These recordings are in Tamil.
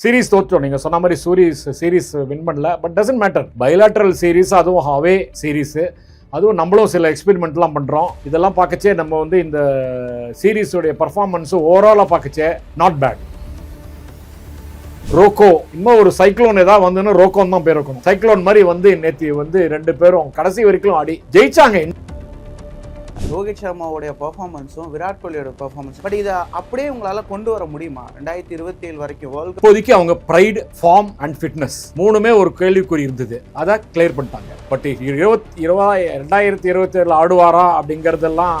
சீரிஸ் தோற்றோம் நீங்க சொன்ன மாதிரி சூரிஸ் சீரிஸ் வின் பண்ணல. But doesn't matter bilateral series அதுவும் ஹாவே சீரிஸ் அதுவும் நம்மளும் சில எக்ஸ்பெரிமெண்ட்லாம் பண்ணுறோம் இதெல்லாம் பார்க்கச்சே நம்ம வந்து இந்த சீரீஸுடைய பர்ஃபார்மன்ஸும் ஓவராலாக பார்க்கச்சே நாட் பேட் ரோக்கோ இன்னும் ஒரு சைக்ளோன் ஏதாவது வந்துன்னு ரோக்கோன் தான் பேர் இருக்கணும் சைக்ளோன் மாதிரி வந்து நேற்று வந்து ரெண்டு பேரும் கடைசி வரைக்கும் ஆடி ஜெயிச்சாங்க. ரோஹித் சர்மாவுடைய பெர்ஃபார்மன்ஸும் விராட் கோலியோட பெர்ஃபார்மன்ஸ் பட் இதை அப்படியே உங்களால கொண்டு வர முடியுமா? ரெண்டாயிரத்தி இருபத்தி ஏழு வரைக்கும் வேர்ல்டு இப்போதைக்கு அவங்க ப்ரைடு ஃபார்ம் அண்ட் ஃபிட்னஸ் மூணுமே ஒரு கேள்விக்குறி இருந்தது. அதை கிளியர் பண்ணிட்டாங்க. பட் இருபத்தி இருபதாயிரம் ரெண்டாயிரத்தி இருபத்தி ஏழில் ஆடுவாரா அப்படிங்கிறதெல்லாம்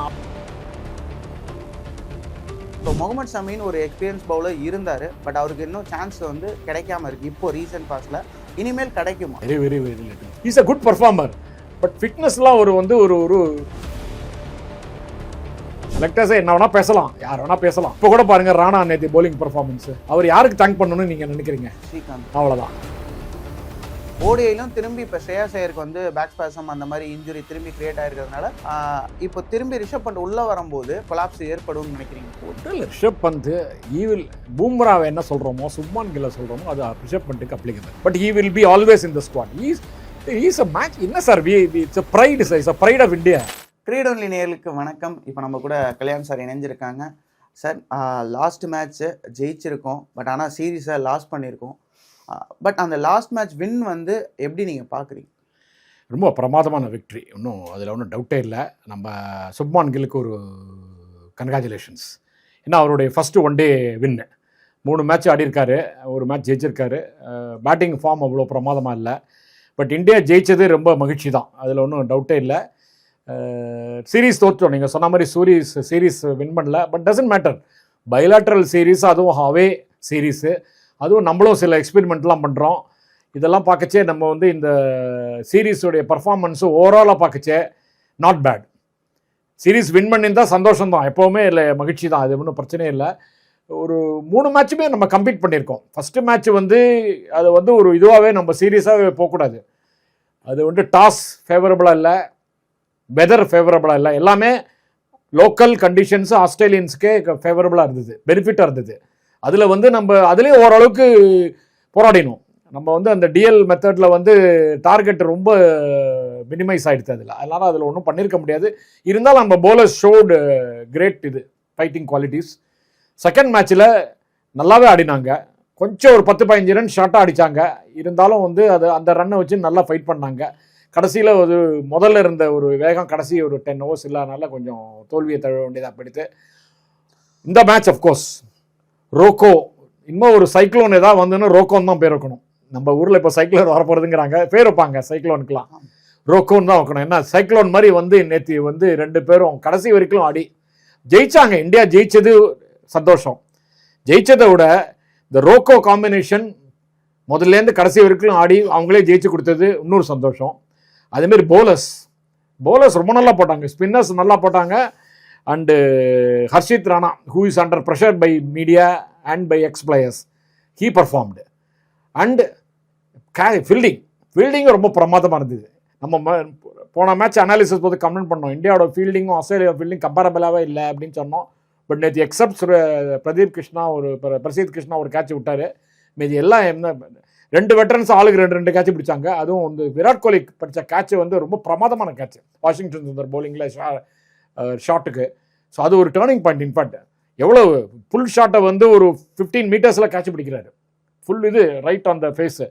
இப்போ முகமது ஷமின்னு ஒரு எக்ஸ்பீரியன்ஸ் பவுலர் இருந்தார். பட் அவருக்கு இன்னும் சான்ஸ் வந்து கிடைக்காம இருக்கு. இப்போ ரீசன்ட் பாஸ்ல இனிமேல் கிடைக்குமா? Very very very is a good performer but ஃபிட்னஸ்லாம் ஒரு வந்து ஒரு ஒரு செலக்டர்ஸே என்ன வேணா பேசலாம். யார் வேணா பேசலாம். இப்போ கூட பாருங்க ராணா நேத்தி bowling பர்ஃபார்மன்ஸ் அவர் யாருக்கு தேங்க் பண்ணணும்னு நீங்க நினைக்கிறீங்க? ஸ்ரீகாந்த். அவ்வளவுதான். ஓடிஐலும் திரும்பி இப்போ ஸ்ரேயா சேயருக்கு வந்து பேக் ஸ்பாசம் அந்த மாதிரி இன்ஜுரி திரும்பி கிரியேட் ஆயிருக்கிறதுனால இப்போ திரும்பி ரிஷப் பண்ட் உள்ள வரும்போது கொலாப்ஸ் ஏற்படும்னு நினைக்கிறீங்க? ஒன்றும் ரிஷப் பந்த் ஈவில் பூம்ராவை என்ன சொல்றோமோ சுப்மான் கில்ல சொல்றோமோ அது Rishabh பண்ட்டுக்கு applicable but he will be always in the squad is is a match என்ன sir we it's a pride it's a pride of India கிரீடோன்லி நேர்களுக்கு வணக்கம். இப்போ நம்ம கூட கல்யாண் சார் இணைஞ்சிருக்காங்க. சார் லாஸ்ட் மேட்ச்சு ஜெயிச்சிருக்கோம். பட் ஆனால் சீரீஸை லாஸ் பண்ணியிருக்கோம். பட் அந்த லாஸ்ட் மேட்ச் வின் வந்து எப்படி நீங்கள் பார்க்குறீங்க? ரொம்ப பிரமாதமான விக்ட்ரி இன்னும் அதில் ஒன்றும் டவுட்டே இல்லை. நம்ம சுப்மான் கில்லுக்கு ஒரு கன்க்ராச்சுலேஷன்ஸ் ஏன்னா அவருடைய ஃபஸ்ட்டு ஒன் டே வின்னு மூணு மேட்ச் ஆடியிருக்காரு. ஒரு மேட்ச் ஜெயிச்சிருக்காரு. பேட்டிங் ஃபார்ம் அவ்வளோ பிரமாதமாக இல்லை. பட் இந்தியா ஜெயிச்சது ரொம்ப மகிழ்ச்சி தான். அதில் ஒன்றும் டவுட்டே இல்லை. சீரீஸ் தோற்றோம் நீங்கள் சொன்ன மாதிரி சூரிஸ் சீரீஸ் வின் பண்ணல. But doesn't matter bilateral series அதுவும் ஹாவே சீரீஸு அதுவும் நம்மளும் சில எக்ஸ்பெரிமெண்ட்லாம் பண்ணுறோம் இதெல்லாம் பார்க்கச்சே நம்ம வந்து இந்த சீரீஸுடைய பர்ஃபார்மன்ஸும் ஓவராலாக பார்க்கச்சே நாட் பேட் சீரீஸ் வின் பண்ணியிருந்தால் சந்தோஷம் தான் எப்போவுமே இல்லை மகிழ்ச்சி தான் அது ஒன்றும் பிரச்சனையே இல்லை. ஒரு மூணு மேட்சுமே நம்ம கம்ப்ளீட் பண்ணியிருக்கோம். ஃபஸ்ட்டு மேட்ச் வந்து அது வந்து ஒரு இதுவாகவே நம்ம சீரியஸாகவே போகக்கூடாது. அது வந்து டாஸ் ஃபேவரபுளாக இல்லை. வெதர் ஃபேவரபுளாக இல்லை எல்லாமே லோக்கல் கண்டிஷன்ஸும் ஆஸ்திரேலியன்ஸுக்கே ஃபேவரபுளாக இருந்தது. பெனிஃபிட்டாக இருந்தது. அதில் வந்து நம்ம அதுலேயும் ஓரளவுக்கு போராடினோம். நம்ம வந்து அந்த டிஎல் மெத்தடில் வந்து டார்கெட் ரொம்ப மினிமைஸ் ஆகிடுது அதில். அதனால் அதில் ஒன்றும் பண்ணியிருக்க முடியாது. இருந்தாலும் நம்ம போலர் ஷோடு கிரேட் இது ஃபைட்டிங் குவாலிட்டிஸ் செகண்ட் மேட்ச்சில் நல்லாவே ஆடினாங்க. கொஞ்சம் ஒரு பத்து பதினஞ்சு ரன் ஷார்ட்டாக அடித்தாங்க இருந்தாலும் வந்து அது அந்த ரன்னை வச்சு நல்லா ஃபைட் பண்ணாங்க. கடைசியில் ஒரு முதல்ல இருந்த ஒரு வேகம் கடைசி ஒரு டென் ஓவர்ஸ் இல்லாதனால கொஞ்சம் தோல்வியை தழுவ வேண்டியதாக போயிடுது. இந்த மேட்ச் அஃப்கோர்ஸ் ரோக்கோ இன்னும் ஒரு சைக்ளோன் ஏதாவது வந்துன்னு ரோக்கோன் தான் பேர் வைக்கணும். நம்ம ஊரில் இப்போ சைக்ளோன் வரப்போகிறதுங்கிறாங்க பேர் வைப்பாங்க சைக்ளோனுக்குலாம் ரோக்கோன் தான் வைக்கணும். ஏன்னா சைக்ளோன் மாதிரி வந்து நேற்று வந்து ரெண்டு பேரும் கடைசி வரைக்கும் ஆடி ஜெயிச்சாங்க. இந்தியா ஜெயிச்சது சந்தோஷம். ஜெயிச்சதை விட இந்த ரோக்கோ காம்பினேஷன் முதல்லேருந்து கடைசி வரைக்கும் ஆடி அவங்களே ஜெயிச்சு கொடுத்தது இன்னொரு சந்தோஷம். அதேமாரி போலஸ் போலஸ் ரொம்ப நல்லா போட்டாங்க. ஸ்பின்னர்ஸ் நல்லா போட்டாங்க. And Harshit Rana who is under pressure by media and by ex players he performed and K fielding fielding ரொம்ப பிரமாதமாக இருந்தது. நம்ம போன மேட்ச் அனாலிசிஸ் போது கம்ப்ளைண்ட் பண்ணோம். இந்தியாவோட ஃபீல்டிங்கும் ஆஸ்திரேலியா ஃபீல்டிங் கம்பேரபிளாகவே இல்லை அப்படின்னு சொன்னோம். பட் நேற்று எக்ஸப்ட் பிரதீப் கிருஷ்ணா ஒரு பிரசீத் கிருஷ்ணா ஒரு கேட்ச் விட்டார். மீது எல்லாம் என்ன ரெண்டு வெட்டரன்ஸ் ஆளுக்கு ரெண்டு ரெண்டு கேட்ச் பிடிச்சாங்க. அதுவும் வந்து விராட் கோலி படித்த கேட்ச் வந்து ரொம்ப பிரமாதமான கேட்ச் வாஷிங்டன் சுந்தர் ஷா ஷாட்டுக்கு ஸோ அது ஒரு டேர்னிங் பாயிண்ட் இன்ஃபேக்ட் எவ்வளோ ஃபுல் ஷாட்டை வந்து ஒரு ஃபிஃப்டீன் மீட்டர்ஸில் கேட்ச் பிடிக்கிறாரு. ஃபுல் இது ரைட் ஆன் த ஃபேஸு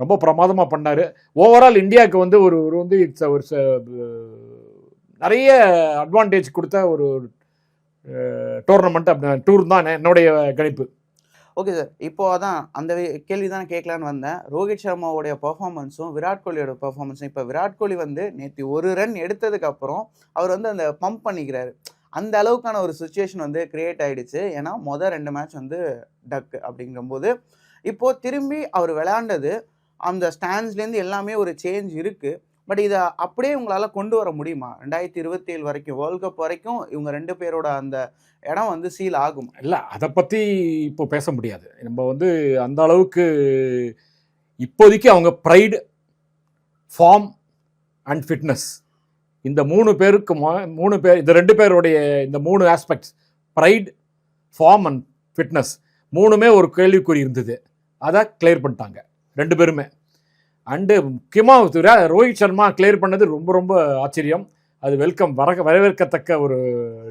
ரொம்ப பிரமாதமாக பண்ணார். ஓவரால் இந்தியாவுக்கு வந்து ஒரு ஒரு வந்து இட்ஸ் ஒரு ச- நிறைய அட்வான்டேஜ் கொடுத்த ஒரு டோர்னமெண்ட் அப்படி டூர் தான் என்னுடைய கணிப்பு. ஓகே சார் இப்போ அதான் அந்த கேள்வி தான் கேட்கலான்னு வந்தேன். ரோஹித் சர்மாவுடைய பர்ஃபார்மன்ஸும் விராட் கோலியோட பர்ஃபார்மன்ஸும் இப்போ விராட் கோலி வந்து நேற்று ஒரு ரன் எடுத்ததுக்கப்புறம் அவர் வந்து அந்த பம்ப் பண்ணிக்கிறாரு. அந்த அளவுக்கான ஒரு சுச்சுவேஷன் வந்து கிரியேட் ஆகிடுச்சு ஏன்னா மொதல் ரெண்டு மேட்ச் வந்து டக்கு அப்படிங்கும்போது இப்போது திரும்பி அவர் விளையாண்டது அந்த ஸ்டாண்ட்ஸ்லேருந்து எல்லாமே ஒரு சேஞ்ச் இருக்குது பட் இதை அப்படியே உங்களால் கொண்டு வர முடியுமா? ரெண்டாயிரத்தி இருபத்தி ஏழு வரைக்கும் வேர்ல்ட் கப் வரைக்கும் இவங்க ரெண்டு பேரோட அந்த இடம் வந்து சீல் ஆகும்? இல்லை அதை பற்றி இப்போ பேச முடியாது. நம்ம வந்து அந்த அளவுக்கு இப்போதைக்கு அவங்க ப்ரைடு ஃபார்ம் அண்ட் ஃபிட்னஸ் இந்த மூணு பேருக்கு மூணு பேர் இந்த ரெண்டு பேருடைய இந்த மூணு aspects pride form and fitness மூணுமே ஒரு கேள்விக்குறி இருந்தது. அதை கிளியர் பண்ணிட்டாங்க. ரெண்டு பேருமே. அண்டு முக்கியமாக ரோஹித் சர்மா கிளியர் பண்ணது ரொம்ப ரொம்ப ஆச்சரியம். அது வெல்கம் வர வரவேற்கத்தக்க ஒரு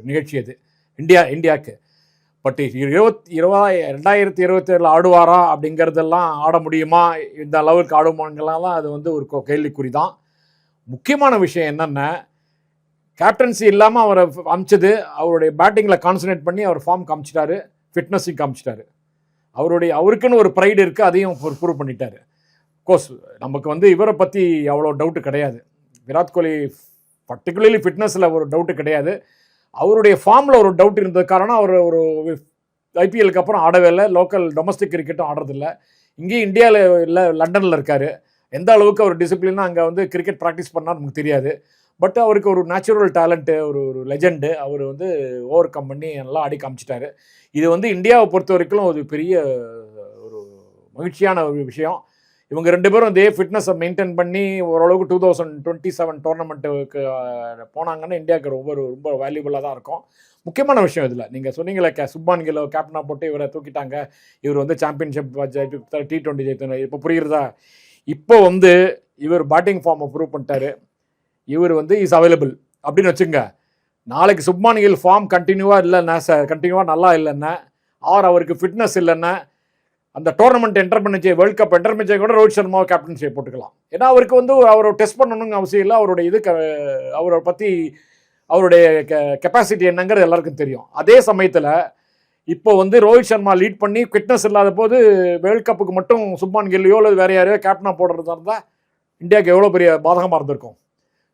நிகழ்ச்சி அது. இந்தியா இந்தியாவுக்கு பட் இருபத்தி இருபதாய ரெண்டாயிரத்தி இருபத்தி ஏழில் ஆடுவாரா அப்படிங்கிறதெல்லாம் ஆட முடியுமா? இந்த அளவுக்கு ஆடுமாங்கலாம் அது வந்து ஒரு கேள்விக்குறி தான். முக்கியமான விஷயம் என்னென்ன கேப்டன்சி இல்லாமல் அவரை அமிச்சது அவருடைய பேட்டிங்கில் கான்சன்ட்ரேட் பண்ணி அவர் ஃபார்ம் காமிச்சிட்டாரு ஃபிட்னஸையும் காமிச்சிட்டாரு. அவருடைய அவருக்குன்னு ஒரு ப்ரைடு இருக்குது அதையும் ப்ரூவ் பண்ணிட்டாரு. கோர்ஸ் நமக்கு வந்து இவரை பற்றி அவ்வளோ டவுட்டு கிடையாது. விராட் கோலி பர்டிகுலர்லி ஃபிட்னஸில் ஒரு டவுட்டு கிடையாது. அவருடைய ஃபார்மில் ஒரு டவுட் இருந்தது. காரணம் அவர் ஒரு ஐபிஎலுக்கு அப்புறம் ஆடவே இல்லை. லோக்கல் டொமஸ்டிக் கிரிக்கெட்டும் ஆடுறதில்ல இங்கேயும் இந்தியாவில் இல்லை லண்டனில் இருக்கார். எந்த அளவுக்கு அவர் டிசிப்ளினாக அங்கே வந்து கிரிக்கெட் ப்ராக்டிஸ் பண்ணால் நமக்கு தெரியாது. பட் அவருக்கு ஒரு நேச்சுரல் டேலண்ட்டு ஒரு ஒரு லெஜெண்டு அவர் வந்து ஓவர் கம் பண்ணி நல்லா ஆடி காமிச்சிட்டாரு. இது வந்து இந்தியாவை பொறுத்த வரைக்கும் ஒரு பெரிய ஒரு மகிழ்ச்சியான ஒரு விஷயம். இவங்க ரெண்டு பேரும் இதே ஃபிட்னஸை மெயின்டைன் பண்ணி ஓரளவுக்கு டூ தௌசண்ட் டுவெண்ட்டி செவன் டோர்னமெண்ட்டுக்கு போனாங்கன்னா இந்தியாவுக்கு ரொம்ப ரொம்ப வேல்யூபுளாக தான் இருக்கும். முக்கியமான விஷயம் இதில் நீங்கள் சொன்னீங்களே கே சுப்பான் கிலோ கேப்டனாக போட்டு இவரை தூக்கிட்டாங்க. இவர் வந்து சாம்பியன்ஷிப் டி டுவெண்ட்டி ஜெயித்தனர் இப்போ புரியுறதா? இப்போ வந்து இவர் பேட்டிங் ஃபார்மை ப்ரூவ் பண்ணிட்டாரு. இவர் வந்து இஸ் அவைலபிள் அப்படின்னு வச்சுங்க நாளைக்கு சுப்மான் கில் ஃபார்ம் கண்டினியூவாக இல்லைன்னா சார் கண்டினியூவாக நல்லா இல்லைன்னா ஆர் அவருக்கு ஃபிட்னஸ் இல்லைன்னா அந்த டோர்னமெண்ட் என்டர் பண்ணிச்சு வேர்ல்ட் கப் என்டர் பண்ணிச்சு கூட ரோஹித் சர்மாவை கேப்டன்ஷிப் போட்டுக்கலாம். ஏன்னா அவருக்கு வந்து அவரை டெஸ்ட் பண்ணணுங்க அவசியம் இல்லை. அவருடைய இது அவரை பற்றி அவருடைய கெப்பாசிட்டி என்னங்கிறது எல்லாருக்கும் தெரியும். அதே சமயத்தில் இப்போ வந்து ரோஹித் சர்மா லீட் பண்ணி ஃபிட்னஸ் இல்லாத போது வேர்ல்ட் கப்புக்கு மட்டும் சுப்மான் கில்லையோ அல்லது வேற யாரையோ கேப்டனாக போடுறதா இருந்தால் இந்தியாவுக்கு எவ்வளோ பெரிய பாதகமாக இருந்திருக்கும்.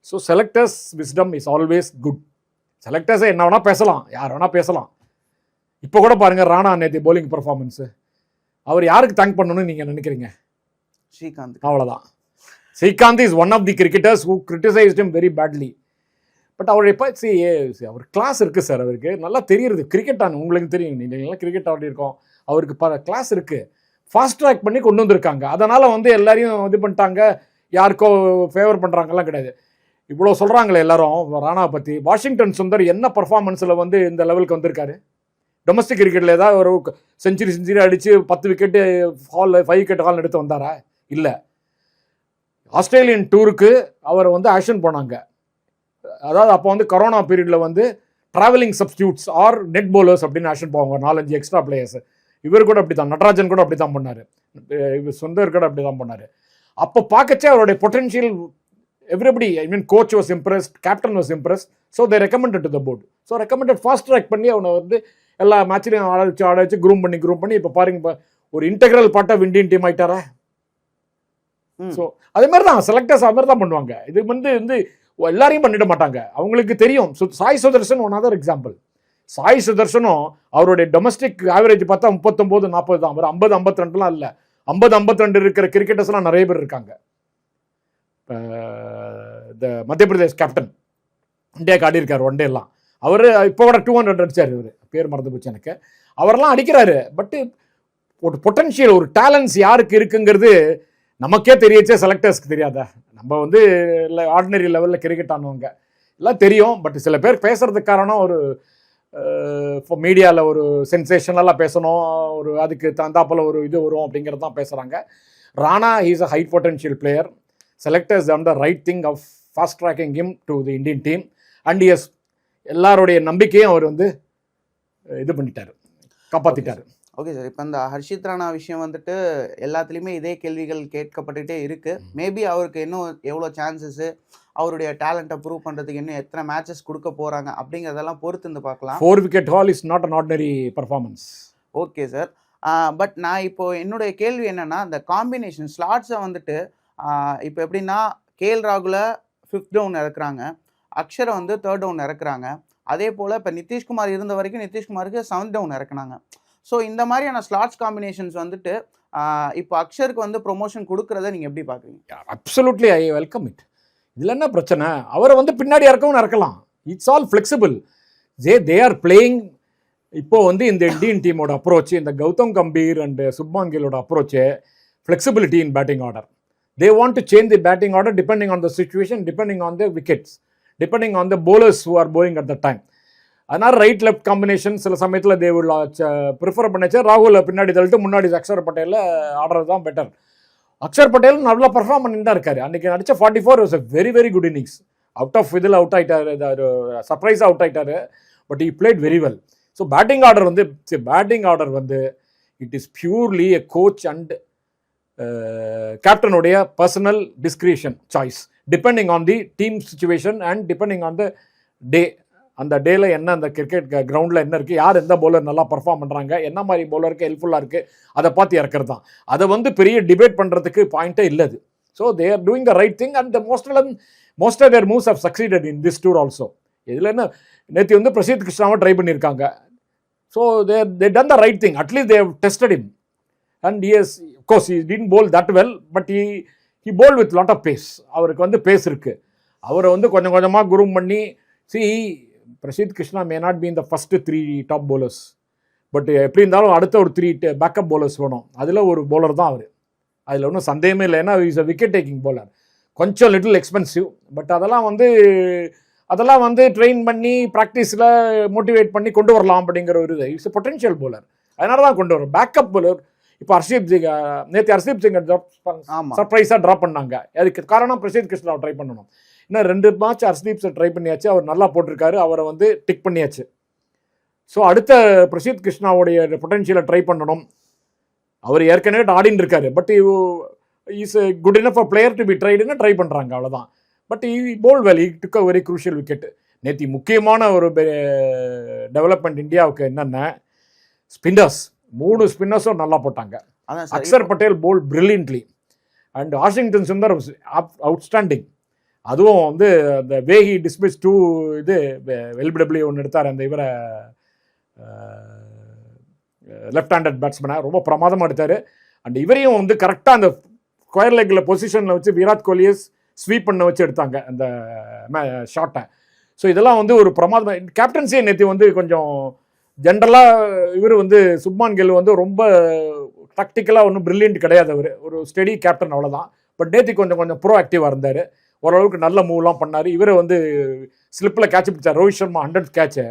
So selectors wisdom is always good செலக்டர்ஸை என்ன வேணால் பேசலாம். யார் வேணால் பேசலாம். இப்போ கூட பாருங்கள் ராணா நேத்தி போலிங் பர்ஃபார்மன்ஸு அவர் யாருக்கு தேங்க் பண்ணணும்னு நீங்கள் நினைக்கிறீங்க? ஸ்ரீகாந்த். அவ்வளோதான் Srikanth is one of the cricketers who criticised him very badly but அவருடைய இப்போ சி அவர் கிளாஸ் இருக்குது சார் அவருக்கு. நல்லா தெரியுது கிரிக்கெட் ஆன உங்களுக்கு தெரியும். நீங்கள் எல்லாம் கிரிக்கெட் ஆடி இருக்கோம். அவருக்கு பல கிளாஸ் இருக்குது ஃபாஸ்ட் ட்ராக் பண்ணி கொண்டு வந்திருக்காங்க. அதனால் வந்து எல்லாரையும் இது பண்ணிட்டாங்க. யாருக்கோ ஃபேவர் பண்ணுறாங்கலாம் கிடையாது. இவ்வளோ சொல்கிறாங்களே எல்லாரும். ராணாவை பற்றி வாஷிங்டன் சுந்தர் என்ன பர்ஃபார்மன்ஸில் வந்து இந்த லெவலுக்கு வந்திருக்காரு? டொமஸ்டிக் கிரிக்கெட்டில் ஏதாவது ஒரு செஞ்சுரி செஞ்சுரி அடித்து பத்து wicket haul five wicket haul எடுத்து வந்தாரா? இல்லை. ஆஸ்திரேலியன் டூருக்கு அவரை வந்து ஆக்ஷன் போனாங்க. அதாவது அப்போ வந்து கொரோனா பீரியடில் வந்து travelling substitutes or net bowlers அப்படின்னு ஆக்ஷன் போவாங்க. நாலஞ்சு எக்ஸ்ட்ரா பிளேயர்ஸ் இவர் கூட அப்படி தான் நடராஜன் கூட அப்படி தான் பண்ணார். இவர் சொந்தர் கூட அப்படி தான் பண்ணார். அப்போ பார்க்கச்சே அவருடைய potential everybody I mean coach was impressed captain was impressed so they recommended to the board so recommended fast track பண்ணி அவனை வந்து எல்லா மேட்ச்லையும் ஆட வச்சு ஆட வச்சு க்ரூம் பண்ணி க்ரூம் பண்ணி இப்போ பாருங்க ஒரு integral part of Indian team ஆயிட்டாரா. So அதே மாதிரி தான் செலக்டர்ஸ் அது மாதிரி தான் பண்ணுவாங்க. இது வந்து வந்து எல்லாரையும் பண்ணிட மாட்டாங்க. அவங்களுக்கு தெரியும். Sai Sudharsan one other example Sai சுதர்ஷனும் அவருடைய டொமஸ்டிக் ஆவரேஜ் பார்த்தா முப்பத்தொம்போது நாற்பது தான். அவர் ஐம்பது ஐம்பத்தி ரெண்டுலாம் இல்லை. ஐம்பது ஐம்பத்தி ரெண்டு இருக்கிற கிரிக்கெட்டர்ஸ்லாம் நிறைய பேர் இருக்காங்க. இந்த மத்திய பிரதேஷ் கேப்டன் இந்தியாவுக்கு ஆடி இருக்கார் ஒன் எல்லாம் அவர் இப்போ கூட டூ ஹண்ட்ரட் அடிச்சார் இவர். பேர் மறந்து போச்சு எனக்கு. அவரெல்லாம் அடிக்கிறாரு. பட்டு ஒரு பொட்டன்ஷியல் ஒரு டேலண்ட்ஸ் யாருக்கு இருக்குங்கிறது நமக்கே தெரியச்சே செலக்டர்ஸ்க்கு தெரியாதா? நம்ம வந்து இல்லை ஆர்டினரி லெவலில் கிரிக்கெட் ஆனவங்க. எல்லாம் தெரியும். பட் சில பேர் பேசுறதுக்கு காரணம் ஒரு இப்போ மீடியாவில் ஒரு சென்சேஷனலாக பேசணும். ஒரு அதுக்கு தந்தாப்பில் ஒரு இது வரும் அப்படிங்கிறது தான் பேசுகிறாங்க Rana is a high potential player selectors done the right thing of fast tracking him to the Indian team and as எல்லாருடைய நம்பிக்கையும் அவர் வந்து இது பண்ணிட்டாரு. காப்பாற்றிட்டாரு ஓகே சார். இப்போ இந்த ஹர்ஷித் ராணா விஷயம் வந்துட்டு எல்லாத்துலேயுமே இதே கேள்விகள் கேட்கப்பட்டுட்டே இருக்கு. மேபி அவருக்கு இன்னும் எவ்வளோ சான்சஸ் அவருடைய டேலண்ட்டை ப்ரூவ் பண்ணுறதுக்கு இன்னும் எத்தனை மேட்சஸ் கொடுக்க போகிறாங்க அப்படிங்கிறதெல்லாம் பொறுத்து இருந்து பார்க்கலாம் four wicket haul is not an ordinary performance okay sir but நான் இப்போ என்னுடைய கேள்வி என்னன்னா இந்த காம்பினேஷன் ஸ்லாட்ஸை வந்துட்டு இப்போ எப்படின்னா கேஎல் ராகுல ஃபிஃப்த் டவுன் இறக்குறாங்க. அக்ஷரை வந்து தேர்ட் டவுன் இறக்குறாங்க. அதே போல் இப்போ நிதிஷ்குமார் இருந்த வரைக்கும் நிதிஷ்குமாருக்கு செவன்த் டவுன் இறக்குனாங்க. ஸோ இந்த மாதிரியான ஸ்லாட்ஸ் காம்பினேஷன்ஸ் வந்துட்டு இப்போ அக்ஷருக்கு வந்து ப்ரொமோஷன் கொடுக்கறத நீங்கள் எப்படி பார்க்குறீங்க அப்சல்யூட்லி ஐ வெல்கம் இட் இதில் என்ன பிரச்சனை? அவரை வந்து பின்னாடி இறக்கவும் இறக்கலாம். இட்ஸ் ஆல் ஃப்ளெக்சிபிள் ஜே தே ஆர் பிளேயிங் இப்போ வந்து இந்த இந்தியன் டீமோட அப்ரோச் இந்த Gautam Gambhir and சுப்மாங்கிலோட approach flexibility in batting order they want to change the batting order depending on the situation depending on the wickets depending on the bowlers who are bowling at the time அதனால் ரைட் லெஃப்ட் காம்பினேஷன் சில சமயத்தில் uh, தேவில் ப்ரிஃபர் பண்ணிச்சு ராகுல பின்னாடி தள்ளிட்டு முன்னாடி அக்ஷர் பட்டேலில் uh, ஆடுறது தான் பெட்டர் அக்ஷர் பட்டேல் நல்லா பர்ஃபார்ம் பண்ணிட்டு தான் இருக்காரு. அன்றைக்கி நடித்த forty four was very very good innings out of இதில் அவுட் ஆயிட்டாரு சர்ப்ரைஸ் அவுட் ஆகிட்டார் but he played very well so batting order வந்து பேட்டிங் ஆர்டர் வந்து it is purely a coach and கேப்டனுடைய personal discretion choice depending on the team situation and depending on the day அந்த டேல என்ன அந்த கிரிக்கெட் கிரவுண்டில் என்ன இருக்குது யார் எந்த பவுலர் நல்லா பர்ஃபார்ம் பண்ணுறாங்க என்ன மாதிரி பவுலருக்கு ஹெல்ப்ஃபுல்லாக இருக்குது அதை பார்த்து இறக்குறது தான் அதை வந்து பெரிய டிபேட் பண்ணுறதுக்கு பாயிண்ட்டே இல்லை அது so they are doing the right thing and most most of their moves of succeeded in this tour also இதில் என்ன நேற்று வந்து பிரசீத் கிருஷ்ணாவை ட்ரை பண்ணியிருக்காங்க. So they they done the right thing at least they've tested him and yes course he didn't bowl that well but he he bowl with lot of pace அவருக்கு வந்து பேஸ் இருக்குது அவரை வந்து கொஞ்சம் கொஞ்சமாக குரூம் பண்ணி see Prasidh Krishna may not be இந்த first three top bowlers but எப்படி இருந்தாலும் அடுத்த ஒரு த்ரீ பேக்கப் போலர்ஸ் வேணும். அதில் ஒரு போலர் தான் அவர். அதில் ஒன்றும் சந்தேகமே இல்லை. ஏன்னா is a wicket taking bowler கொஞ்சம் லிட்டில் எக்ஸ்பென்சிவ் பட் அதெல்லாம் வந்து அதெல்லாம் வந்து ட்ரெயின் பண்ணி ப்ராக்டிஸில் மோட்டிவேட் பண்ணி கொண்டு வரலாம் அப்படிங்கிற ஒரு இது. இட்ஸ் பொட்டென்ஷியல் போலர் அதனால தான் கொண்டு வரும் பேக்கப் போலர் இப்போ ஹர்ஷீப் சிங் நேற்று ஹர்ஷீப் சிங்கை சர்ப்ரைஸாக ட்ராப் பண்ணாங்க. அதுக்கு காரணம் பிரசீத் கிருஷ்ணாவை ட்ரை பண்ணணும். இன்னும் ரெண்டு மேட்ச் ஹர்ஷ்தீப் சார் ட்ரை பண்ணியாச்சு. அவர் நல்லா போட்டிருக்காரு. அவரை வந்து டிக் பண்ணியாச்சு. ஸோ அடுத்த பிரசீத் கிருஷ்ணாவுடைய பொட்டன்ஷியலை ட்ரை பண்ணணும். அவர் ஏற்கனவே ஆடின்னு இருக்காரு. But is good enough a player to be ட்ரைடுன்னு try பண்ணுறாங்க அவ்வளோதான் but he bowl well he took a very crucial wicket நேத்தி முக்கியமான ஒரு டெவலப்மெண்ட் இந்தியாவுக்கு என்னென்ன ஸ்பின்னர்ஸ் மூணு ஸ்பின்னர்ஸும் நல்லா போட்டாங்க. Axar Patel bowl brilliantly and Washington Sundar outstanding அதுவும் வந்து அந்த வேகி டிஸ்மிஸ் டூ இது எல்பிடபிள்யூ ஒன்று எடுத்தார் அந்த இவரை லெஃப்ட் ஹேண்டட் பேட்ஸ்மேனை ரொம்ப பிரமாதமாக எடுத்தார். அண்ட் இவரையும் வந்து கரெக்டாக அந்த ஸ்கொயர் லெக்கில் பொசிஷனில் வச்சு விராட் கோலியை ஸ்வீப் பண்ண வச்சு எடுத்தாங்க அந்த ஷாட்டை ஸோ இதெல்லாம் வந்து ஒரு பிரமாதம் கேப்டன்சியை நேற்று வந்து கொஞ்சம் ஜென்ரலாக இவர் வந்து சுப்மான் கில் வந்து ரொம்ப டாக்டிக்கலாக ஒன்றும் பிரில்லியன்ட் கிடையாது அவர். ஒரு ஸ்டெடி கேப்டன் அவ்வளோதான் பட் நேத்தி கொஞ்சம் கொஞ்சம் ப்ரோ ஆக்டிவாக இருந்தார். ஓரளவுக்கு நல்ல மூவ்லாம் பண்ணார். இவரை வந்து ஸ்லிப்பில் கேட்ச் பிடிச்சார். ரோஹித் சர்மா ஹண்ட்ரட் கேட்சை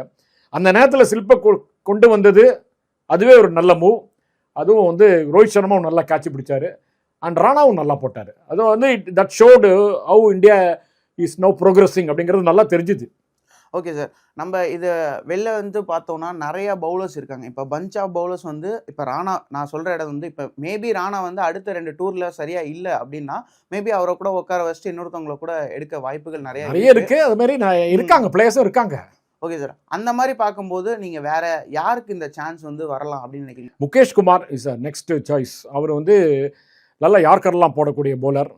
அந்த நேரத்தில் ஸ்லிப்பை கொண்டு வந்தது அதுவே ஒரு நல்ல மூவ் அதுவும் வந்து ரோஹித் சர்மாவும் நல்லா கேட்ச் பிடிச்சாரு. அண்ட் ராணாவும் நல்லா போட்டார். அதுவும் வந்து that showed how India is no progressing அப்படிங்கிறது நல்லா தெரிஞ்சுது. Okay sir. நம்ம இதை வெளில வந்து பார்த்தோம்னா நிறைய பவுலர்ஸ் இருக்காங்க. இப்போ பஞ்ச் ஆஃப் பவுலர்ஸ் வந்து இப்போ ராணா நான் சொல்கிற இடம் வந்து இப்போ மேபி ராணா வந்து அடுத்த ரெண்டு டூரில் சரியாக இல்லை அப்படின்னா மேபி அவரை கூட உட்கார வச்சுட்டு இன்னொருத்தவங்கள கூட எடுக்க வாய்ப்புகள் நிறைய நிறைய இருக்கு. அது மாதிரி நான் இருக்காங்க. பிளேயர்ஸும் இருக்காங்க. Okay sir. அந்த மாதிரி பார்க்கும்போது நீங்கள் வேற யாருக்கு இந்த சான்ஸ் வந்து வரலாம் அப்படின்னு நினைக்கிறீங்க? Mukesh Kumar is a next choice அவர் வந்து நல்ல யார்கர்லாம் போடக்கூடிய போலர்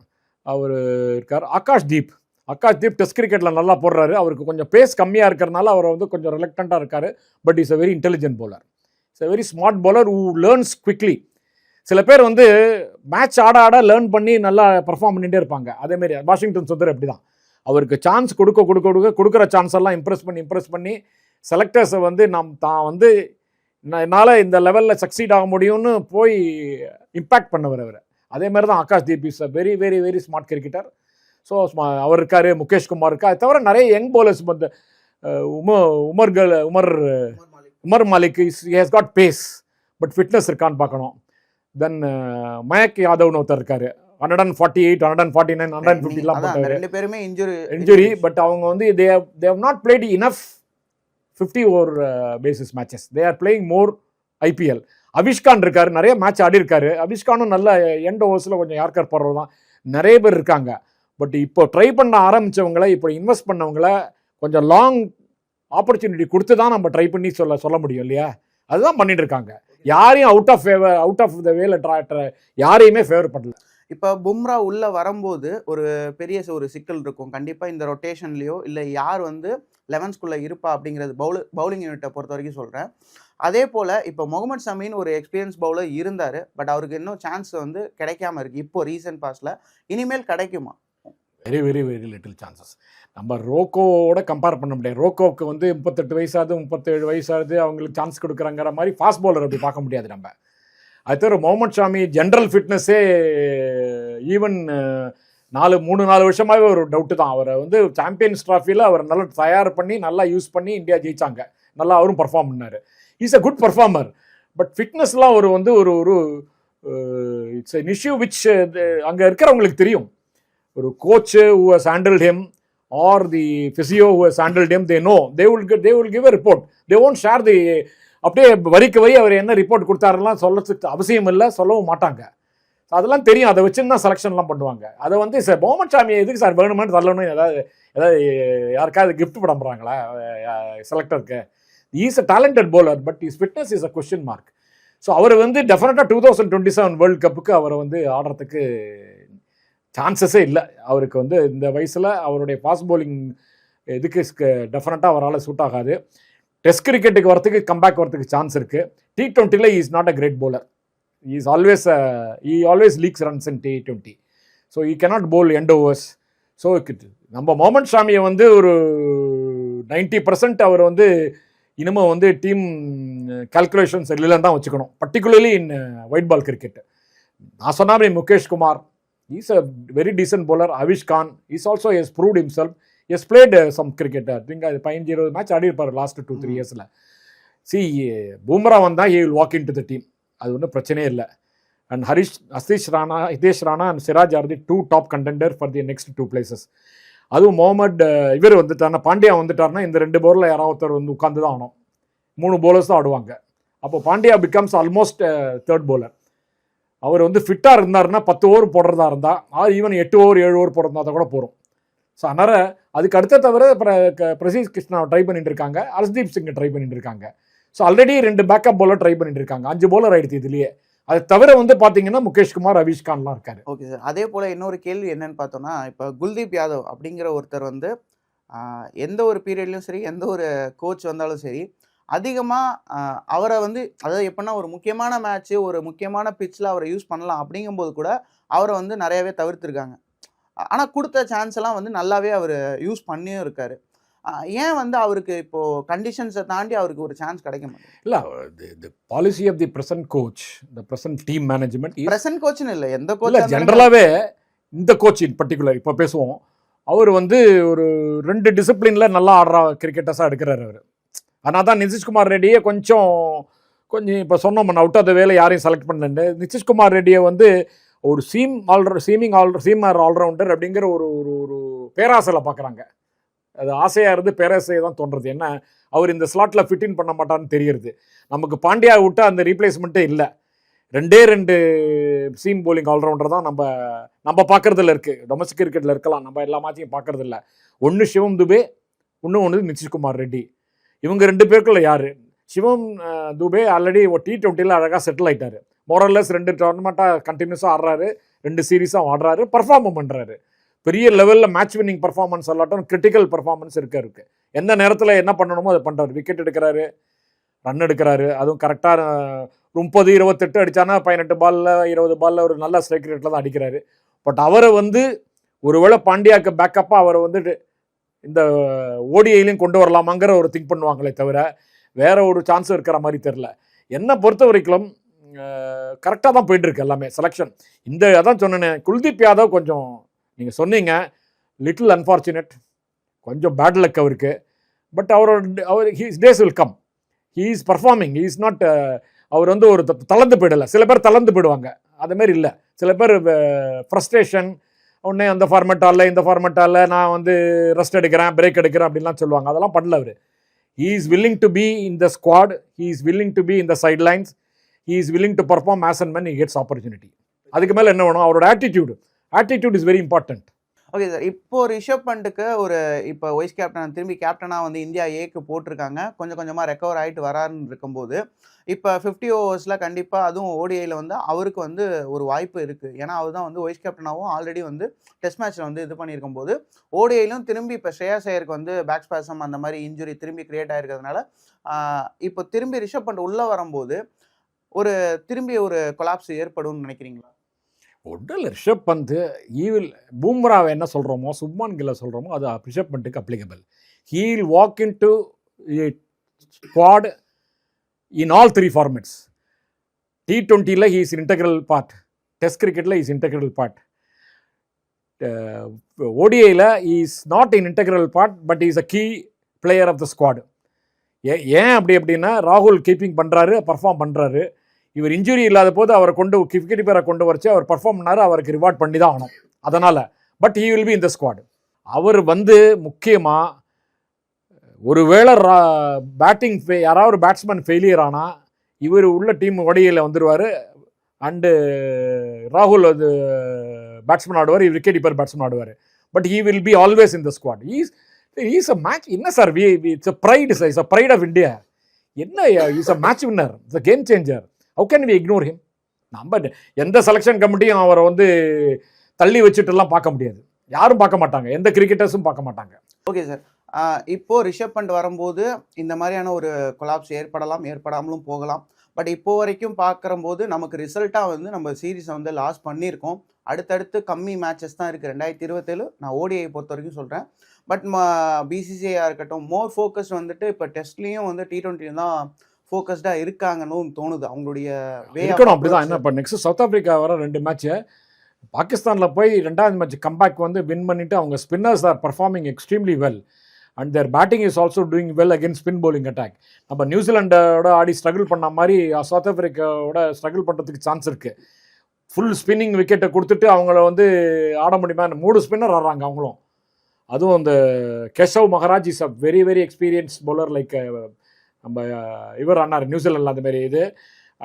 அவர் இருக்கார். ஆகாஷ் தீப் ஆகாஷ் தீப் டெஸ்ட் கிரிக்கெட்டில் நல்லா போடுறாரு. அவருக்கு கொஞ்சம் பேஸ் கம்மியாக இருக்கிறனால அவர் வந்து கொஞ்சம் ரிலக்டண்ட்டாக இருக்கார். But is a very intelligent bowler it's a very smart bowler who learns quickly சில பேர் வந்து மேட்ச் ஆட ஆட லேர்ன் பண்ணி நல்லா பர்ஃபார்ம் பண்ணிகிட்டே இருப்பாங்க. அதேமாரி வாஷிங்டன் சுந்தர் அப்படி தான் அவருக்கு சான்ஸ் கொடுக்க கொடுக்க கொடுக்க கொடுக்குற சான்ஸ் எல்லாம் இம்ப்ரெஸ் பண்ணி இம்ப்ரெஸ் பண்ணி செலக்டர்ஸை வந்து நாம் தான் வந்து என்னால் இந்த லெவலில் சக்சீட் ஆக முடியும்னு போய் இம்பேக்ட் பண்ணவர் அவர். அதே மாதிரி தான் Akash Deep. Is a very very very smart cricketer so அவர் இருக்காரு முகேஷ் குமார் இருக்கா? தவிர நிறைய யங் bowlers வந்து அஹ், உம உமர்கள் Umar Umar Malik is has got pace but fitness இருக்கான்னு பார்க்கணும். தென் மயக் யாதவ்னு ஒருத்தர் இருக்காரு. Hundred and forty eight hundred and forty nine hundred ஃபிஃப்டிலாம் போட்டாரு. ரெண்டு பேருமே இன்ஜுரி இன்ஜுரி பட் அவங்க வந்து they they have not played enough fifty over basis matches they are playing more IPL Avesh Khan இருக்காரு நிறைய மேட்ச் ஆடி இருக்காரு அபிஷ்கானும் நல்ல எண்ட் ஓவர்ஸில் கொஞ்சம் யார்கர் போடுறது தான் நிறைய பேர் இருக்காங்க. பட் இப்போ ட்ரை பண்ண ஆரம்பித்தவங்கள இப்போ இன்வெஸ்ட் பண்ணவங்கள கொஞ்சம் லாங் ஆப்பர்ச்சுனிட்டி கொடுத்து தான் நம்ம ட்ரை பண்ணி சொல்ல சொல்ல முடியும் இல்லையா? அதுதான் பண்ணிட்டு இருக்காங்க. யாரையும் out of favour out of the வேல ட்ரா யாரையுமே ஃபேவர் பண்ணல. இப்போ பும்ரா உள்ள வரும்போது ஒரு பெரிய ஒரு சிக்கல் இருக்கும். கண்டிப்பாக இந்த ரொட்டேஷன்லேயோ இல்லை யார் வந்து லெவன்ஸ்குள்ளே இருப்பா அப்படிங்கிறது பவுல் பவுலிங் யூனிட்டை பொறுத்த வரைக்கும் சொல்கிறேன் அதே போல் இப்போ முகமது சமீன் ஒரு எக்ஸ்பீரியன்ஸ் பவுலர் இருந்தார். பட் அவருக்கு இன்னும் சான்ஸ் வந்து கிடைக்காம இருக்குது இப்போ ரீசன்ட் பாஸில் இனிமேல் கிடைக்குமா? Very very very little chances நம்ம ரோக்கோவோட கம்பேர் பண்ண முடியாது. ரோக்கோவுக்கு வந்து முப்பத்தெட்டு வயசாகுது முப்பத்தேழு வயசாகுது அவங்களுக்கு சான்ஸ் கொடுக்குறாங்கிற மாதிரி ஃபாஸ்ட் பாலர் அப்படி பார்க்க முடியாது நம்ம. அது தவிர முகமது ஷாமி ஜென்ரல் ஃபிட்னஸே ஈவன் நாலு மூணு நாலு வருஷமாகவே ஒரு டவுட்டு தான். அவரை வந்து சாம்பியன்ஸ் ட்ராஃபியில் அவர் நல்லா தயார் பண்ணி நல்லா யூஸ் பண்ணி இந்தியா ஜெயிச்சாங்க. நல்லா அவரும் பர்ஃபார்ம் பண்ணார். Is a good performer but ஃபிட்னஸ்லாம் ஒரு வந்து ஒரு ஒரு இட்ஸ் an இஷ்யூ விச் அங்கே இருக்கிறவங்களுக்கு தெரியும். ஒரு coach who has handle him or the physio who has handle him they know they will they will give a report they won't share the அப்படியே வரிக்கு வரி அவர் என்ன ரிப்போர்ட் கொடுத்தாருலாம் சொல்கிறதுக்கு அவசியம் இல்லை சொல்லவும் மாட்டாங்க. அதெல்லாம் தெரியும். அதை வச்சு தான் செலெக்ஷன்லாம் பண்ணுவாங்க. அதை வந்து சார் முகமது எதுக்கு சார் வேணுமான்னு தள்ளணும் ஏதாவது ஏதாவது யாருக்காவது கிஃப்ட் பண்ணுறாங்களா செலக்டருக்கு is a talented bowler but is fitness is a question mark so அவர் வந்து டெஃபினட்டாக two thousand twenty seven world கப்புக்கு அவரை வந்து ஆடுறதுக்கு சான்சஸே இல்லை. அவருக்கு வந்து இந்த வயசில் அவருடைய ஃபாஸ்ட் போலிங் இதுக்கு டெஃபினட்டாக அவரால் சூட் ஆகாது. டெஸ்ட் கிரிக்கெட்டுக்கு வரத்துக்கு கம்பேக் வரதுக்கு சான்ஸ் இருக்குது D ட்வெண்ட்டியில் is not a great bowler is always he always leaks runs in T twenty so he cannot bowl end overs so நம்ம மோமன் ஷாமியை வந்து ஒரு நைன்டி பர்சன்ட் அவர் வந்து இனிமே வந்து டீம் கால்குலேஷன்ஸ் இல்லைன்னு தான் வச்சுக்கணும். Particularly in white ball cricket நான் சொன்ன மாதிரி Mukesh Kumar is a very decent bowler Avesh Khan is also as proved himself. As played some cricket திங்க அது பதினஞ்சு இருபது மேட்ச் ஆடி இருப்பார் லாஸ்ட் டூ த்ரீ. இயர்ஸில் சி பூம்ரா வந்தால் he will walk in to the team அது ஒன்றும் பிரச்சனையே இல்லை. அண்ட் ஹரிஷ் Ashish Rana Hitesh Rana and Siraj are the two top contender for the next two places அதுவும் முகமது இவர் வந்துட்டார்னா பாண்டியா வந்துட்டார்னா இந்த ரெண்டு போரில் யாராவது ஒருத்தர் வந்து உட்காந்து தான் ஆகணும். மூணு bowlers தான் ஆடுவாங்க. அப்போ Pandya becomes almost third bowler. அவர் வந்து ஃபிட்டாக இருந்தாருன்னா பத்து ஓவர் போடுறதா இருந்தால் ஆர் ஈவன் எட்டு ஓவர் ஏழு ஓவர் போடுறதா கூட போகிறோம் ஸோ அதனால் அதுக்கு அடுத்த தவிர பிர- பிரசீத் கிருஷ்ணா ட்ரை பண்ணிட்டு இருக்காங்க. ஹர்ஷ்தீப் சிங்கை ட்ரை பண்ணிட்டு இருக்காங்க. ஸோ ஆல்ரெடி ரெண்டு பேக்கப் பாலர் ட்ரை பண்ணிட்டு இருக்காங்க. அஞ்சு பாலர் ஆயிடுச்சு இதுலயே. அது தவிர வந்து பார்த்தீங்கன்னா முகேஷ் குமார் இருக்காரு. ஓகே சார் அதே போல் இன்னொரு கேள்வி என்னன்னு பார்த்தோம்னா இப்போ குல்தீப் யாதவ் அப்படிங்கிற ஒருத்தர் வந்து எந்த ஒரு பீரியட்லையும் சரி எந்த ஒரு கோச் வந்தாலும் சரி அதிகமாக அவரை வந்து அதாவது எப்படின்னா ஒரு முக்கியமான மேட்ச்சு ஒரு முக்கியமான பிச்சில் அவரை யூஸ் பண்ணலாம் அப்படிங்கும்போது கூட அவரை வந்து நிறையவே தவிர்த்துருக்காங்க. ஆனால் கொடுத்த சான்ஸ் எல்லாம் வந்து நல்லாவே அவர் யூஸ் பண்ணியும் இருக்காரு. ஏன் வந்து அவருக்கு இப்போது கண்டிஷன்ஸை தாண்டி அவருக்கு ஒரு சான்ஸ் கிடைக்க மாட்டேங்குது? இல்லை the policy of the present coach the present team management present கோச்னு இல்லை எந்த கோச் ஜென்ரலாகவே இந்த கோச் இன் பர்டிகுலர் இப்போ பேசுவோம். அவர் வந்து ஒரு ரெண்டு டிசிப்ளினில் நல்லா ஆடுற கிரிக்கெட்டர்ஸாக எடுக்கிறாரு அவர். ஆனால் தான் நிதிஷ்குமார் ரெட்டியே கொஞ்சம் கொஞ்சம் இப்போ சொன்னோம் அவுட் ஆஃப் த வேலை யாரையும் செலக்ட் பண்ணலன்னு நிதிஷ்குமார் ரெட்டியை வந்து ஒரு சீம் ஆல்ர சீமிங் ஆல் சீமர் ஆல்ரவுண்டர் அப்படிங்கிற ஒரு ஒரு ஒரு பேராசையில் பார்க்குறாங்க அது ஆசையாக இருந்து பேராசையை தான் தோன்றது என்ன? அவர் இந்த ஸ்லாட்டில் ஃபிட்டின் பண்ண மாட்டான்னு தெரியுது நமக்கு பாண்டியா விட்டு அந்த ரீப்ளேஸ்மெண்ட்டே இல்லை. ரெண்டே ரெண்டு சீம் போலிங் ஆல்ரவுண்டர் தான் நம்ம நம்ம பார்க்குறதுல இருக்குது டொமஸ்டிக் கிரிக்கெட்டில் இருக்கலாம். நம்ம எல்லா மேட்சையும் பார்க்குறதில்ல ஒன்று சிவம் துபே இன்னும் ஒன்று நிதிஷ்குமார் ரெட்டி. இவங்க ரெண்டு பேருக்குள்ள யார்? சிவம் துபே ஆல்ரெடி டி ட்வெண்ட்டியில் அழகாக செட்டில் ஆகிட்டார் மொரல்லஸ் ரெண்டு டோர்னமெண்ட்டாக கண்டினியூஸாக ஆடுறாரு. ரெண்டு சீரீஸாக ஆடுறாரு. பர்ஃபார்மும் பண்ணுறாரு பெரிய லெவலில் மேட்ச் வின்னிங் பர்ஃபார்மன்ஸ் அல்லாட்டும் கிரிட்டிக்கல் பர்ஃபார்மன்ஸ் இருக்க இருக்கு. எந்த நேரத்தில் என்ன பண்ணணுமோ அதை பண்ணுறாரு விக்கெட் எடுக்கிறாரு ரன் எடுக்கிறாரு. அதுவும் கரெக்டாக முப்பது இருபத்தெட்டு அடித்தானா பதினெட்டு பால்ல இருபது பாலில் ஒரு நல்ல ஸ்ட்ரைக் ரேட்டில் தான் அடிக்கிறாரு. பட் அவரை வந்து ஒருவேளை பாண்டியாக்கு பேக்கப்பாக அவரை வந்து இந்த ஓடிஐலையும் கொண்டு வரலாமாங்கிற ஒரு திங்க் பண்ணுவாங்களே தவிர வேற ஒரு சான்ஸ் இருக்கிற மாதிரி தெரில என்னை பொறுத்த வரைக்கும் கரெக்டாக தான் போயிட்டு இருக்கு எல்லாமே செலெக்ஷன் இந்த அதான் சொன்னேனே குல்தீப் யாதவ் கொஞ்சம் நீங்கள் சொன்னீங்க லிட்டில் அன்ஃபார்ச்சுனேட் கொஞ்சம் பேட் லக் அவருக்கு. பட் அவரோட அவர் he's days will come he is performing he is not அவர் வந்து ஒரு த- தளர்ந்து போயிடலை. சில பேர் தளர்ந்து போயிடுவாங்க. அதுமாரி இல்லை. சில பேர் ஃப்ரஸ்ட்ரேஷன் உடனே அந்த ஃபார்மெட் ஆடல இந்த ஃபார்மெட் ஆடல நான் வந்து ரெஸ்ட் எடுக்கிறேன் பிரேக் எடுக்கிறேன் அப்படின்லாம் சொல்லுவாங்க. அதெல்லாம் பண்ணல அவர். He is willing to be in the squad he is willing to be in the sidelines he is willing to perform as and man he gets opportunity அதுக்கு மேலே என்ன வேணும்? அவரோட attitude attitude is very important okay sir இப்போ ரிஷப் பண்ட்டுக்கு ஒரு இப்போ வைஸ் கேப்டன் திரும்பி கேப்டனாக வந்து இந்தியா ஏக்கு போட்டிருக்காங்க. கொஞ்சம் கொஞ்சமாக ரெக்கவர் ஆகிட்டு வராருன்னு இருக்கும்போது இப்போ ஃபிஃப்டி ஓவர்ஸில் கண்டிப்பாக அதுவும் ஓடிஐயில் வந்து அவருக்கு வந்து ஒரு வாய்ப்பு இருக்குது ஏன்னா அவர் தான் வந்து வைஸ் கேப்டனாகவும் ஆல்ரெடி வந்து டெஸ்ட் மேட்ச்சில் வந்து இது பண்ணியிருக்கும் போது ஓடிஐலும் திரும்பி இப்போ ஸ்ரேயாஸ் ஐயருக்கு வந்து பேக் ஸ்பேசம் அந்த மாதிரி இன்ஜுரி திரும்பி கிரியேட் ஆயிருக்கிறதுனால இப்போ திரும்பி ரிஷப் பண்ட் உள்ளே வரும்போது ஒரு திரும்பி ஒரு கொலாப்ஸ் ஏற்படும்னு நினைக்கிறீங்களா? உடல் ரிஷப் பந்த் ஈவில் பூம்ராவை என்ன சொல்கிறோமோ சுப்மான் கில்ல சொல்கிறோமோ அது Rishabh பண்ட்டுக்கு applicable he'll walk in to squad in all three formats T ட்வெண்ட்டியில் he's integral part test கிரிக்கெட்டில் is integral part ஓடிஐயில் is not in integral part but is a key player of the squad ஏ ஏன் அப்படி அப்படின்னா ராகுல் கீப்பிங் பண்ணுறாரு பர்ஃபார்ம் பண்ணுறாரு இவர் இன்ஜுரி இல்லாத போது அவரை கொண்டு விக்கெட் பேரை கொண்டு வச்சு அவர் பர்ஃபார்ம் பண்ணார் அவருக்கு ரிவார்ட் பண்ணி தான் ஆகணும். அதனால் பட் ஹீ வில் பி இந்த ஸ்குவாட் அவர் வந்து முக்கியமாக ஒருவேளை பேட்டிங் ஃபே யாராவது ஒரு பேட்ஸ்மேன் ஃபெயிலியர் ஆனால் இவர் உள்ள டீம் உடையில வந்துடுவார் அண்டு ராகுல் அது பேட்ஸ்மேன் ஆடுவார் இவர் விக்கெட் கீப்பர் பேட்ஸ்மேன் ஆடுவார் but he will be always in the squad is is a match என்ன sir we it's a pride sir is a pride of India என்ன is a match winner it's a game changer how can we ignore him நம்ம எந்த செலெக்ஷன் கமிட்டியும் அவரை வந்து தள்ளி வச்சுட்டுலாம் பார்க்க முடியாது. யாரும் பார்க்க மாட்டாங்க. எந்த கிரிக்கெட்டர்ஸும் பார்க்க மாட்டாங்க. ஓகே சார் இப்போ ரிஷப் பண்ட் வரும்போது இந்த மாதிரியான ஒரு கொலாப்ஸ் ஏற்படலாம் ஏற்படாமலும் போகலாம். பட் இப்போ வரைக்கும் பார்க்குறம்போது நமக்கு ரிசல்ட்டாக வந்து நம்ம சீரீஸை வந்து லாஸ் பண்ணியிருக்கோம். அடுத்தடுத்து கம்மி மேட்சஸ் தான் இருக்குது ரெண்டாயிரத்தி இருபத்தேழு நான் ஓடிஐ பொறுத்த வரைக்கும் சொல்கிறேன் பட் பிசிசிஐயாக இருக்கட்டும் மோர் ஃபோக்கஸ் வந்துட்டு இப்போ டெஸ்ட்லேயும் வந்து டி ட்வெண்ட்டியும் தான் ஃபோக்கஸ்டாக இருக்காங்கன்னு தோணுது. அவங்களுடைய இருக்கணும் அப்படிதான். என்ன. இப்போ நெக்ஸ்ட் சவுத் ஆப்பிரிக்கா வர ரெண்டு மேட்ச்சு பாகிஸ்தானில் போய் ரெண்டாவது மேட்ச் கம்பேக் வந்து வின் பண்ணிட்டு அவங்க spinners are performing extremely well and their batting is also doing well again spin bowling attack நம்ம நியூசிலாண்டோட ஆடி ஸ்ட்ரகிள் பண்ண மாதிரி சவுத் ஆப்பிரிக்காவோட ஸ்ட்ரகிள் பண்ணுறதுக்கு சான்ஸ் இருக்குது ஃபுல் ஸ்பின்னிங் விக்கெட்டை கொடுத்துட்டு அவங்கள வந்து ஆட முடியுமா? மூணு ஸ்பின்னர் ஆடுறாங்க அவங்களும். அதுவும் அந்த Keshav Maharaj is a very very experience bowler like நம்ம இவர் ஆனார் நியூசிலாண்டில் அந்த மாதிரி இது.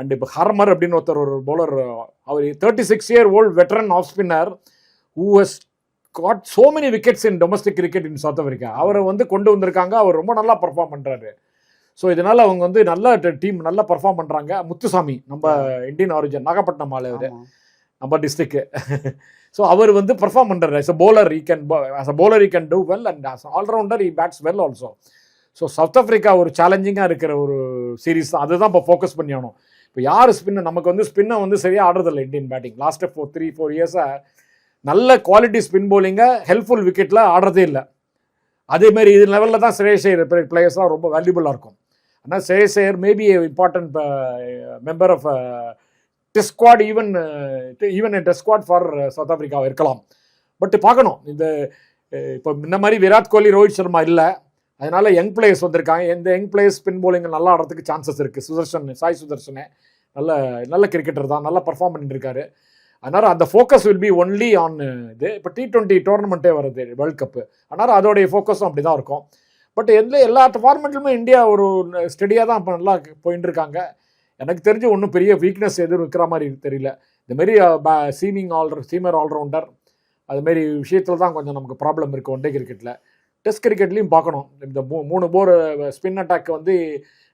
அண்ட் இப்போ ஹர்மர் அப்படின்னு ஒருத்தர் ஒரு bowler our thirty six year old veteran off spinner who has got so many wickets in domestic cricket in South Africa அவரை வந்து கொண்டு வந்திருக்காங்க. அவர் ரொம்ப நல்லா பர்ஃபார்ம் பண்ணுறாரு ஸோ இதனால அவங்க வந்து நல்ல டீம் நல்லா பர்ஃபார்ம் பண்ணுறாங்க முத்துசாமி நம்ம இந்தியன் ஆரிஜின் நாகப்பட்டினம் ஆளு அவரு. நம்ம டிஸ்ட்ரிக்ட் ஸோ அவர் வந்து பர்ஃபார்ம் பண்ணுறாரு a bowler he can as a bowler he can do well. And as an all-rounder he bats well also. So South Africa ஒரு சேலஞ்சிங்காக இருக்கிற ஒரு சீரிஸ் தான் அதுதான் இப்போ ஃபோக்கஸ் பண்ணி ஆகணும். இப்போ யார் ஸ்பின்னர் நமக்கு வந்து ஸ்பின்னை வந்து சரியாக ஆடுறதில்ல Indian batting last four three four இயர்ஸாக நல்ல குவாலிட்டி ஸ்பின் போலிங்கை ஹெல்ப்ஃபுல் விக்கெட்டில் ஆடுறதே இல்லை. அதேமாரி இது லெவலில் தான் ஸ்ரேயஸ் ஐயர் பிளேயர்ஸ்லாம் ரொம்ப வேல்யூபுளாக இருக்கும். ஆனால் Shreyas Iyer maybe important member of test squad even even test squad for South ஆஃப்ரிக்காவை இருக்கலாம். பட் பார்க்கணும். இந்த uh, இப்போ இந்த மாதிரி விராட் கோலி ரோஹித் சர்மா இல்லை. அதனால் யங் பிளேயர்ஸ் வந்திருக்காங்க. எந்த யங் பிளேயர்ஸ் ஸ்பின் போலிங் நல்லா ஆடுறதுக்கு சான்சஸ் இருக்குது சுதர்ஷன் சாய் சுதர்ஷனு நல்ல நல்ல கிரிக்கெட்டர் தான். நல்லா பர்ஃபார்ம் பண்ணிட்டுருக்காரு அதனால் அந்த focus will be only on இது இப்போ டி டுவெண்ட்டி டோர்னமெண்ட்டே வருது வேர்ல்ட் கப்பு அதனால் அதோடைய ஃபோக்கஸும் அப்படி தான் இருக்கும். பட் எந்த எல்லா ஃபார்மெட்லுமே இந்தியா ஒரு ஸ்டெடியாக தான் இப்போ நல்லா போயின்னு இருக்காங்க எனக்கு தெரிஞ்சு ஒன்றும் பெரிய வீக்னஸ் எதுவும் இருக்கிற மாதிரி தெரியல. இந்தமாரி சீமிங் ஆல்ரவு சீமர் ஆல்ரவுண்டர் அதுமாரி விஷயத்தில் தான் கொஞ்சம் நமக்கு ப்ராப்ளம் இருக்குது ஒன் டே கிரிக்கெட்டில் டெஸ்ட் கிரிக்கெட்லையும் பார்க்கணும். இந்த மூ மூணு போர் ஸ்பின் அட்டாக் வந்து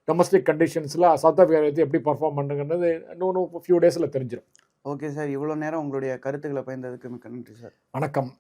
டொமஸ்டிக் கண்டிஷன்ஸில் சவுத் ஆஃப்ரிக்கா வந்து எப்படி பர்ஃபார்ம் பண்ணுங்கிறது இன்னொன்று ஃபியூ டேஸில் தெரிஞ்சிடும் ஓகே சார் இவ்வளோ நேரம் உங்களுடைய கருத்துக்களை பயந்ததுக்கு மிக்க நன்றி சார் வணக்கம்.